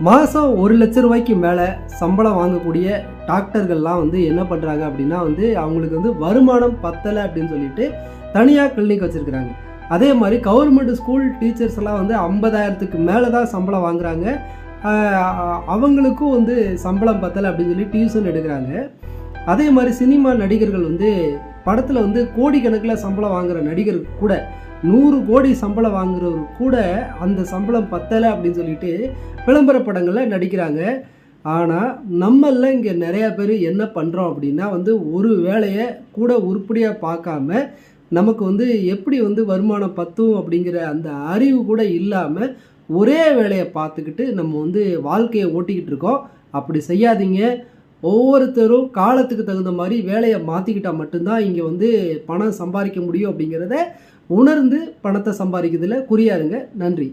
மாதம் ஒரு லட்ச ரூபாய்க்கு மேலே சம்பளம் வாங்கக்கூடிய டாக்டர்கள்லாம் வந்து என்ன பண்ணுறாங்க அப்படின்னா வந்து அவங்களுக்கு வந்து வருமானம் பத்தலை அப்படின்னு சொல்லிட்டு தனியாக கிளினிக் வச்சுருக்குறாங்க. அதே மாதிரி கவர்மெண்ட் ஸ்கூல் டீச்சர்ஸ் எல்லாம் வந்து ஐம்பதாயிரத்துக்கு மேலே தான் சம்பளம் வாங்குறாங்க. அவங்களுக்கும் வந்து சம்பளம் பத்தலை அப்படின்னு சொல்லி டியூஷன் எடுக்கிறாங்க. அதே மாதிரி சினிமா நடிகர்கள் வந்து படத்தில் வந்து கோடிக்கணக்கில் சம்பளம் வாங்குற நடிகர் கூட நூறு கோடி சம்பளம் வாங்குறவர் கூட அந்த சம்பளம் பத்தலை அப்படின்னு சொல்லிட்டு விளம்பர படங்களில் நடிக்கிறாங்க. ஆனால் நம்மள இங்கே நிறையா பேர் என்ன பண்ணுறோம் அப்படின்னா வந்து ஒரு வேலையை கூட உருப்படியாக பார்க்காம நமக்கு வந்து எப்படி வந்து வருமானம் பத்தும் அப்படிங்கிற அந்த அறிவு கூட இல்லாமல் ஒரே வேலையை பார்த்துக்கிட்டு நம்ம வந்து வாழ்க்கையை ஓட்டிக்கிட்டு இருக்கோம். அப்படி செய்யாதீங்க. ஒவ்வொருத்தரும் காலத்துக்கு தகுந்த மாதிரி வேலையை மாற்றிக்கிட்டால் மட்டும்தான் இங்கே வந்து பணம் சம்பாதிக்க முடியும் அப்படிங்கிறத உணர்ந்து பணத்தை சம்பாதிக்கிறதுல குறியாருங்க நன்றி.